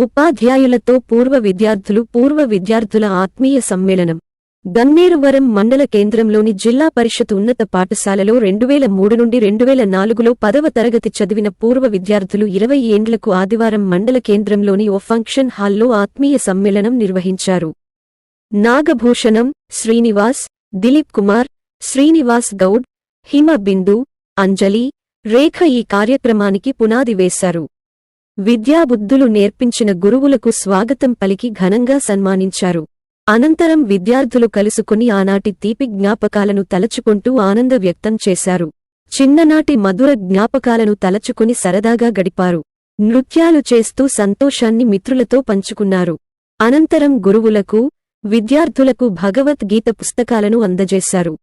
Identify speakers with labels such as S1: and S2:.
S1: ఉపాధ్యాయులతో పూర్వ విద్యార్థులు పూర్వ విద్యార్థుల ఆత్మీయ సమ్మేళనం. గన్నేరువరం మండల కేంద్రంలోని జిల్లా పరిషత్ ఉన్నత పాఠశాలలో రెండువేల మూడు నుండి రెండువేల నాలుగులో పదవ తరగతి చదివిన పూర్వ విద్యార్థులు ఇరవై ఏండ్లకు ఆదివారం మండల కేంద్రంలోని ఓ ఫంక్షన్ హాల్లో ఆత్మీయ సమ్మేళనం నిర్వహించారు. నాగభూషణం శ్రీనివాస్ దిలీప్ కుమార్ శ్రీనివాస్ గౌడ్ హిమ బిందు అంజలి రేఖ ఈ కార్యక్రమానికి పునాది వేశారు. విద్యాబుద్ధులు నేర్పించిన గురువులకు స్వాగతం పలికి ఘనంగా సన్మానించారు. అనంతరం విద్యార్థులు కలుసుకుని ఆనాటి తీపి జ్ఞాపకాలను తలచుకుంటూ ఆనంద వ్యక్తం చేశారు. చిన్ననాటి మధుర జ్ఞాపకాలను తలచుకుని సరదాగా గడిపారు. నృత్యాలు చేస్తూ సంతోషాన్ని మిత్రులతో పంచుకున్నారు. అనంతరం గురువులకు విద్యార్థులకు భగవద్గీత పుస్తకాలను అందజేశారు.